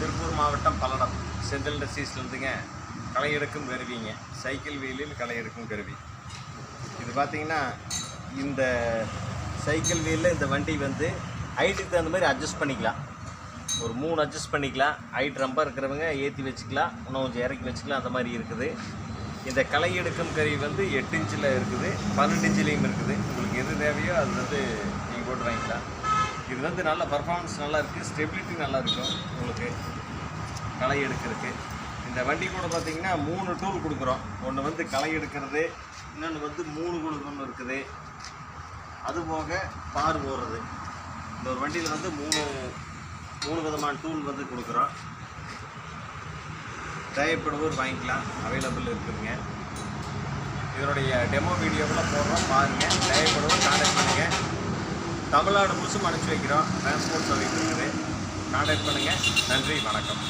திருப்பூர் மாவட்டம் பல்லடம். செந்தில் இண்டஸ்ட்ரீஸ்லேருந்துங்க களை எடுக்கும் கருவிங்க. சைக்கிள் வீலில் களை எடுக்கும் கருவி. இது பார்த்தீங்கன்னா இந்த சைக்கிள் வீலில் இந்த வண்டி வந்து ஹைட்டுக்கு தகுந்த மாதிரி அட்ஜஸ்ட் பண்ணிக்கலாம். ஒரு மூணு அட்ஜஸ்ட் பண்ணிக்கலாம். ஹைட் ரொம்ப இருக்கிறவங்க ஏற்றி வச்சுக்கலாம். இன்னும் கொஞ்சம் இறக்கி வச்சுக்கலாம். அந்த மாதிரி இருக்குது. இந்த களை எடுக்கும் கருவி வந்து எட்டு இன்ச்சில் இருக்குது. பன்னெண்டு இன்ச்சிலையும் இருக்குது. உங்களுக்கு எது தேவையோ அது வந்து நீங்கள் போட்டு வாங்கிக்கலாம். இது வந்து நல்ல பர்ஃபார்மன்ஸ் நல்லா இருக்குது ஸ்டெபிலிட்டி நல்லா இருக்கும் உங்களுக்கு களை எடுக்கிறதுக்கு. இந்த வண்டி கூட பார்த்தீங்கன்னா மூணு டூல் கொடுக்குறோம். ஒன்று வந்து களை எடுக்கிறது இன்னொன்று வந்து மூணு கொடுக்கணும் இருக்குது. அது போக பார் போடுறது. இந்த ஒரு வண்டியில் வந்து மூணு மூணு விதமான டூல் வந்து கொடுக்குறோம். தேவைப்படுவோர் வாங்கிக்கலாம். அவைலபிள் இருக்குதுங்க இதனுடைய டெமோ வீடியோவில் போடுறோம். பாருங்கள் தயவு தமிழ்நாடு முழுசும் அனுப்பிச்சி வைக்கிறோம். டிரான்ஸ்போர்ட் சர்வீஸ் இருக்குது கான்டாக்ட் பண்ணுங்கள் நன்றி வணக்கம்.